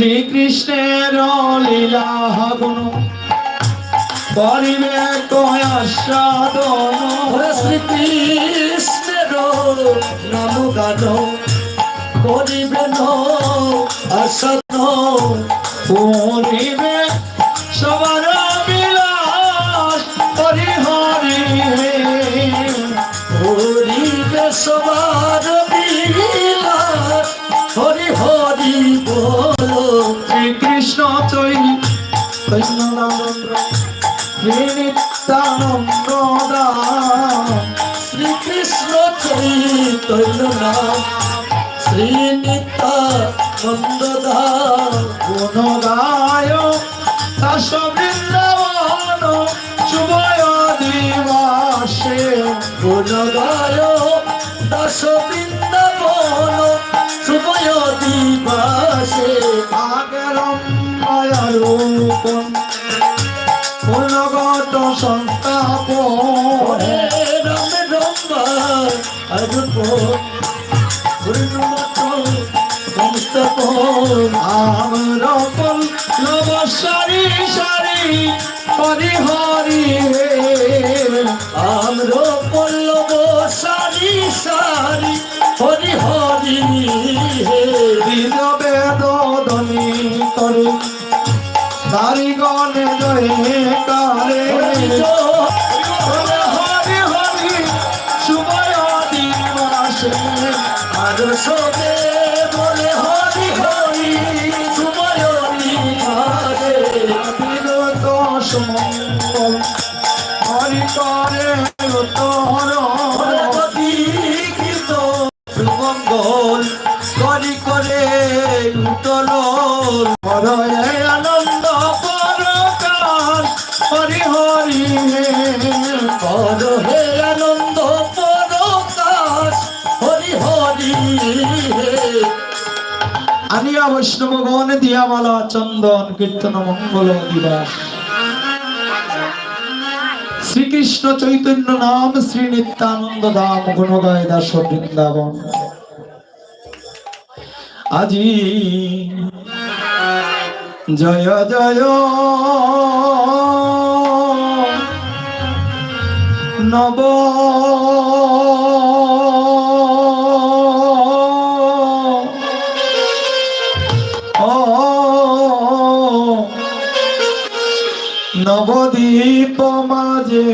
শ্রীকৃষ্ণের লীলা গুণ। করিবে কয়াসাদন শ্রীকৃষ্ণের নাম গান। করিবে সবার বিলাস করিবে সবার বিলাস হরি হরি বল শ্রীকৃষ্ণ চৈতন্যানন্দ শ্রীনিত্যানন্দ দাম শ্রীকৃষ্ণ চৈতন্য নাম শ্রীনিত্যানন্দ দাস গুণ গায় দাস বৃন্দাবন শুভয় দিবাসে গুণগায় কারিগণে জয়ে কারে হরি হরি হরি শুভয় দিবাসে আর সবে বলে হরি হরি সুময় নিহারে বিরত সমঙ্গল হরি করে তোর কৃত সুমঙ্গল করি করে উতল হরয়ে আনন্দ কর হে আনন্দ পরকাশ হরি হরি আনিয়া বৈষ্ণব গণ দিয়ামালা চন্দন কীর্তন মঙ্গল দিবাস। শ্রীকৃষ্ণ চৈতন্য নাম শ্রী নিত্যানন্দ দাম গুণগায় দাস বৃন্দাবন। আজি জয় জয়। নব। ও নবদ্বীপ মাঝে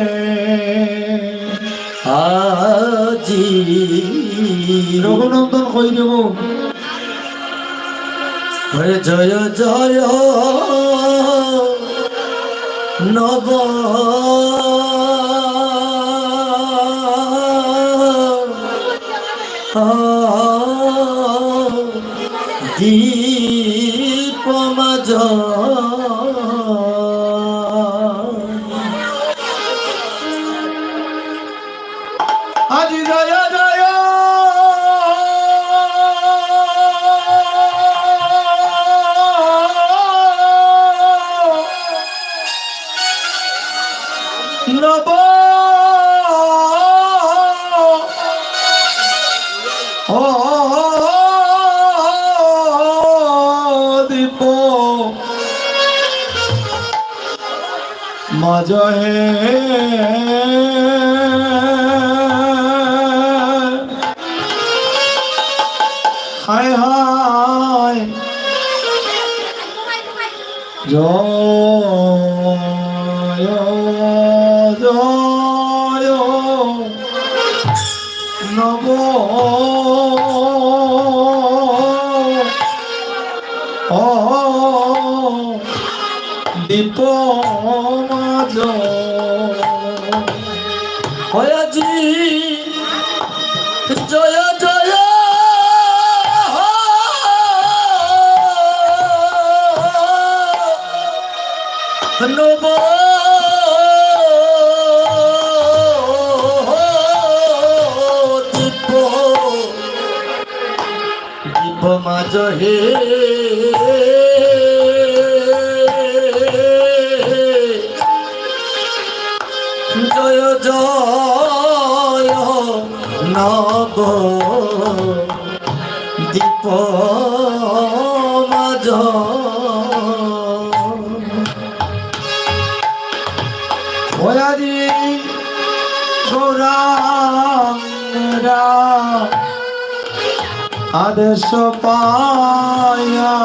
আজি রঘুনন্দন কই দেব? হরে জয় জয় নব। দীপ হায় হায়। জয় জয় নব দীপ মাঝ হে জয় জয় নব দীপ আদেশ পায়া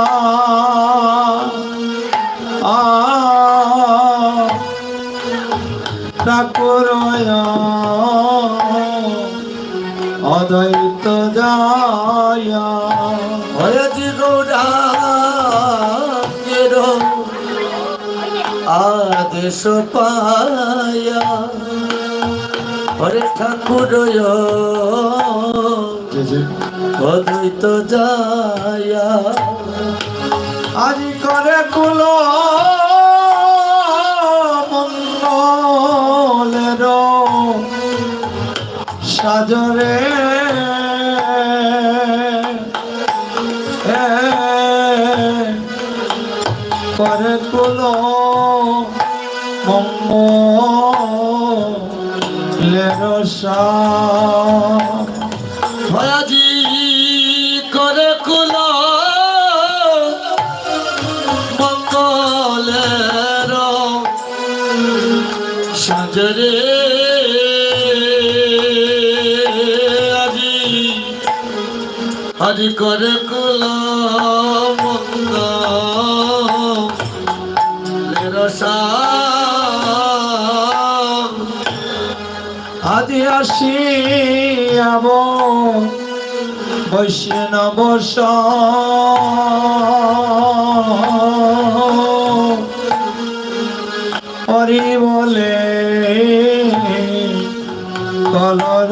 ঠাকুর অদ্বৈত যায়া। হয়জি গৌরাঙ্গের আদেশ পায়া হরে ঠাকুর অদ্বৈত যায়া আজি করে কুল মঙ্গলের সাজরে। করে কুল মঙ্গলের সা আজি করে কুল মঙ্গলের আদি আসি আব বৈষ্ণব হরি বলে কলর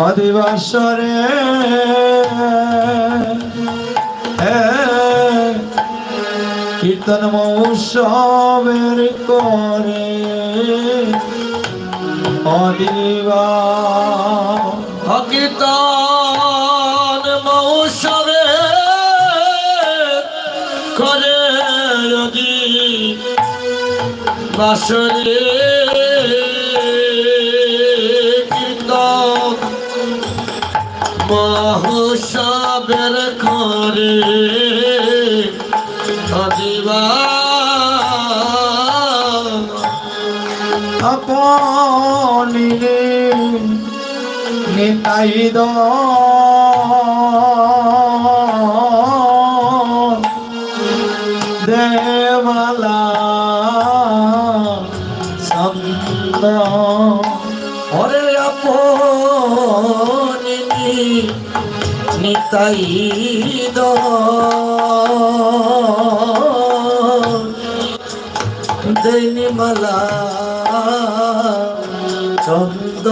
অধিবাসরে। কীর্তন মহোৎসবের করে অদিবা হকিতন মৌসবে করে যদি বাসরে মহোৎসবের করে অদিবা আপনি নিতাই দেবালা নিতাই দ দৈনিমালা চন্দ।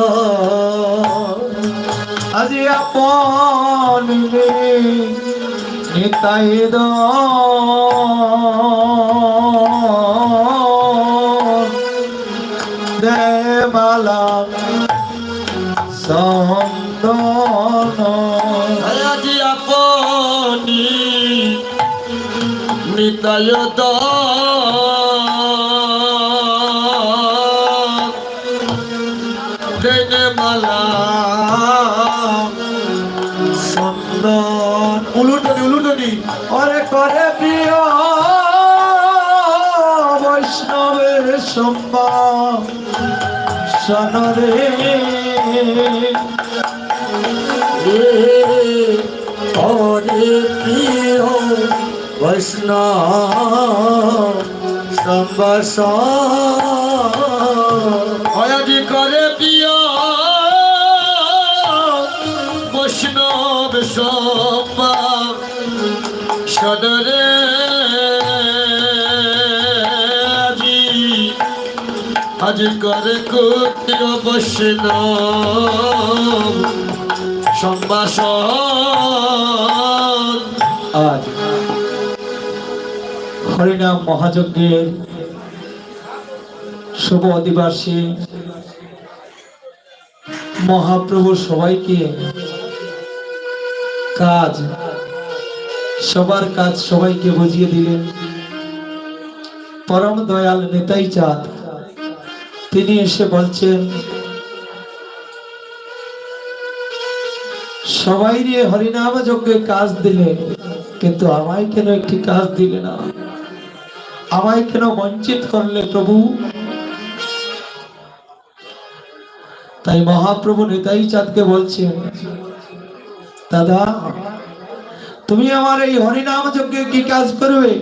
আজি আপন নিতাই নিতায় দ দৈনিমালা চন্দন উলুটনি উলুটনি ওরে করে প্রিয় বৈষ্ণবের সম্মান সনরে হরে প্রিয় বৈষ্ণব সম্বাস হয়াদি করে প্রিয় বৈষ্ণব সদরে আজি করে কুটির বৈষ্ণব সম্ভাষণ আজ হরিনাম মহাযজ্ঞের শুভ অধিবাসী মহাপ্রভু সবাইকে কাজ, সবার কাজ সবাইকে বুঝিয়ে দিলেন। পরম দয়াল নেতাই চাঁদ। তিনি এসে বলছেন, সবাই রে হরিনাম যজ্ঞে কাজ দিলে, কিন্তু আমায় কেন একটি কাজ দিলে না? আমায় কেন বঞ্চিত করলে প্রভু? তাই মহাপ্রভু নেতাই চাঁদকে বলছেন, দাদা, তুমি আমার এই হরিনাম যজ্ঞে কি কাজ করবে?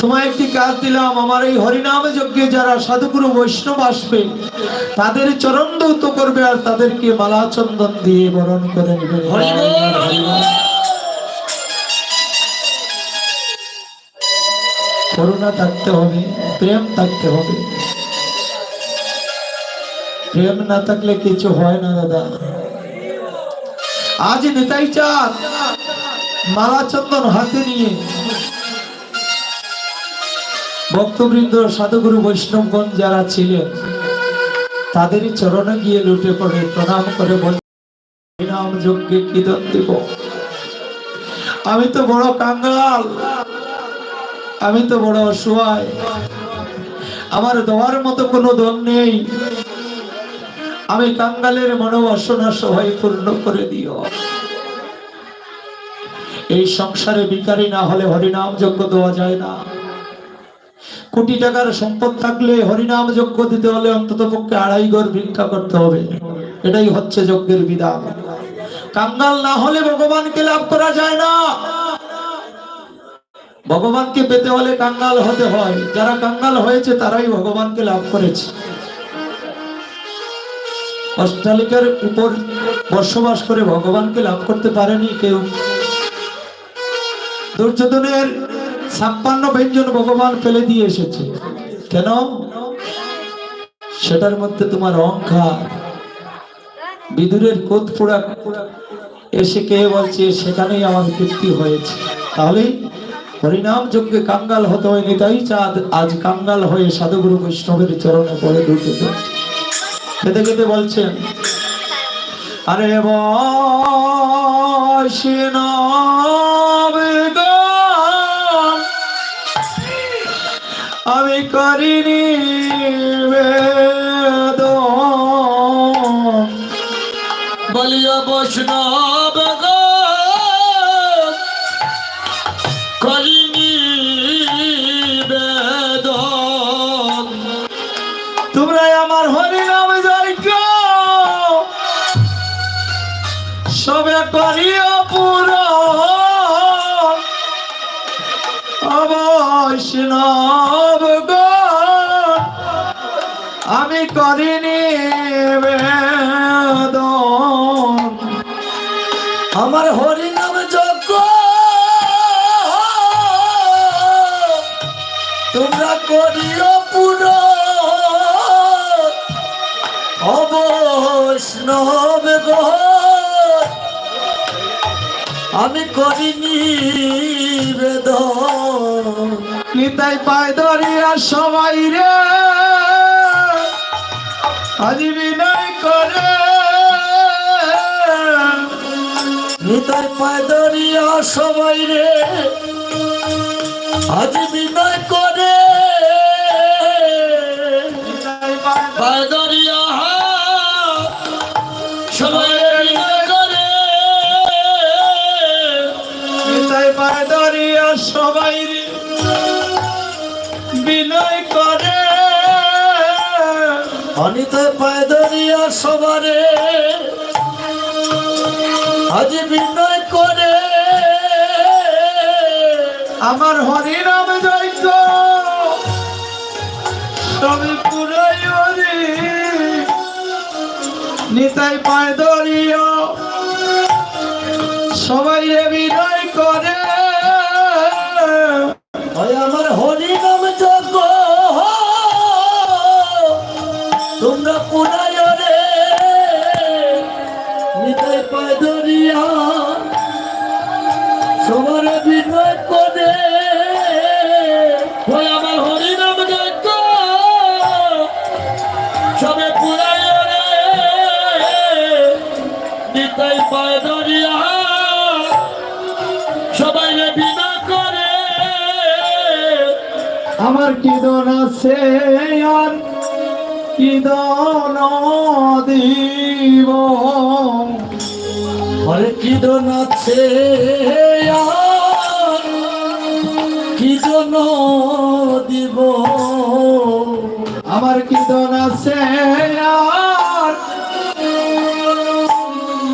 তোমায় একটি কাজ দিলাম, আমার এই হরিনাম যজ্ঞে যারা সাধুগুরু বৈষ্ণব আসবে, তাদের চরণ দৌত করবে আর তাদেরকে মালা চন্দন দিয়ে বরণ করে নেবে। করুণা থাকতে হবে, প্রেম থাকতে হবে। প্রেম না থাকলে কিছু হয় না, দাদা। আজ নেতাই চাঁদ মালা চন্দন হাতে নিয়ে। ভক্তবৃন্দ, সাধুগুরু বৈষ্ণবগণ যারা ছিলেন, তাদেরই চরণে গিয়ে লুটে পড়ে, প্রণাম করে বললাম যজ্ঞে কি দেব আমি তো বড় কাঙ্গাল। আমি তো বড় অসহায়। আমার দেওয়ার মতো কোনো দল নেই। আমি কাঙ্গালের মনোবাসনা সবাই পূর্ণ করে দিও। এই সংসারে বিকারী না হলে হরিনাম যজ্ঞ দেওয়া যায় না। কোটি টাকার সম্পদ থাকলে হরিনাম যজ্ঞ দিতে হলে অন্তত পক্ষে আড়াই ঘর ভিক্ষা করতে হবে। এটাই হচ্ছে যজ্ঞের বিধান। কাঙ্গাল না হলে ভগবানকে লাভ করা যায় না। ভগবানকে পেতে হলে কাঙ্গাল হতে হয়। যারা কাঙ্গাল হয়েছে, তারাই ভগবানকে লাভ করেছে। অট্টালিকার উপর বসবাস করে ভগবানকে লাভ করতে পারেনি কেউ। দুর্যোধনের ছাপ্পান্ন ব্যঞ্জন ভগবান ফেলে দিয়ে এসেছে। কেন? সেটার মধ্যে তোমার অহংকার। বিদুরের কোদ পোড়া এসে কে বলছে, সেখানেই আমার কীর্তি হয়েছে। তাহলে হরিনাম যজ্ঞে কাঙ্গাল হতে হয় নিতাই চাঁদ আজ কাঙ্গাল হয়ে সাধুগুরু বৈষ্ণবের চরণে পড়ে ঢুকে খেতে খেতে বলছেন, আরে আমি করিনি বলিয়া বৈষ্ণব করিনি আমার হরিনাম যজ্ঞ। তোমরা করিও পুরো। অবৈষ্ণব গো আমি করিনি বেদন নিতাই পায় দরিয়া সবাই রে। আজ বিনয় করে। নিতাই পায়দরিয়া সবাই রে। আজ বিনয় করে। পায়দরিয়া সবাই করে। নিতাই পায় সবাই রে। অনিতাই পায়দরিয়া সবারে। আজ বিনয় করে। আমার হরিনাম যজ্ঞ সবই পুরাই হরি। নিতাই পায় সবাই রে বিনয় করে। আমার আমার কিদন আছে? আর কিদন দিব? হরে কিদন আছে? আর দিব? আমার কিদন আছে?